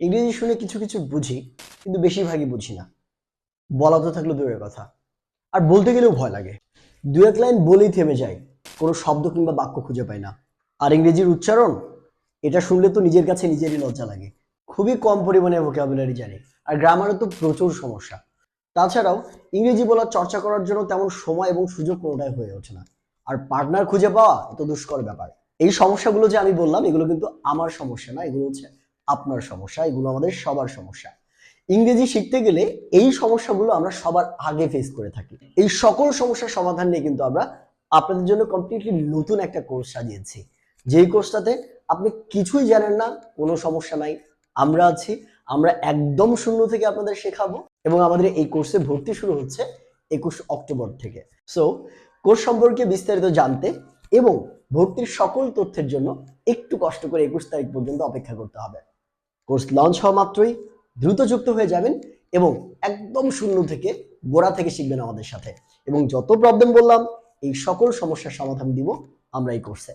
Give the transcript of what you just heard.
ইংরেজি শুনে কিছু কিছু বুঝি, কিন্তু বেশিরভাগই বুঝি না। বলা তো থাকল দূরের কথা। আর বলতে গেলেও ভয় লাগে। দু এক লাইন বলেই থেমে যায় কোনো শব্দ কিংবা বাক্য খুঁজে পাই না। আর ইংরেজির উচ্চারণ? এটা শুনলে তো নিজের কাছে নিজেরই লজ্জা লাগে। খুবই কম পরিমাণে ভোকাবুলারি জানি। আর গ্রামারও তো প্রচুর সমস্যা। তাছাড়াও ইংরেজি বলার চর্চা করার জন্য তেমন সময় এবং সুযোগ কোনোটাই হয়ে ওঠে না। আর পার্টনার খুঁজে পাওয়া এত দুষ্কর ব্যাপার। এই সমস্যাগুলো যে আমি বললাম, এগুলো কিন্তু আমার সমস্যা না, এগুলো হচ্ছে আপনার সমস্যা, এগুলো আমাদের সবার সমস্যা। ইংরেজি শিখতে গেলে এই সমস্যাগুলো আমরা সবার আগে ফেস করে থাকি। এই সকল সমস্যার সমাধান নিয়ে কিন্তু আমরা আপনাদের জন্য কমপ্লিটলি নতুন একটা কোর্স সাজিয়েছি। যেই কোর্সটাতে আপনি কিছুই জানেন না, কোনো সমস্যা নাই। আমরা আছি, আমরা একদম শূন্য থেকে আপনাদের শেখাবো এবং আমাদের এই কোর্সে ভর্তি শুরু হচ্ছে একুশ অক্টোবর থেকে। সো কোর্স সম্পর্কে বিস্তারিত জানতে এবং ভর্তির সকল তথ্যের জন্য একটু কষ্ট করে একুশ তারিখ পর্যন্ত অপেক্ষা করতে হবে। কোর্স লঞ্চ হওয়া মাত্রই দ্রুত যুক্ত হয়ে যাবেন এবং একদম শূন্য থেকে গোড়া থেকে শিখবেন আমাদের সাথে। এবং যত প্রবলেম বললাম, এই সকল সমস্যার সমাধান দিব আমরা এই কোর্সে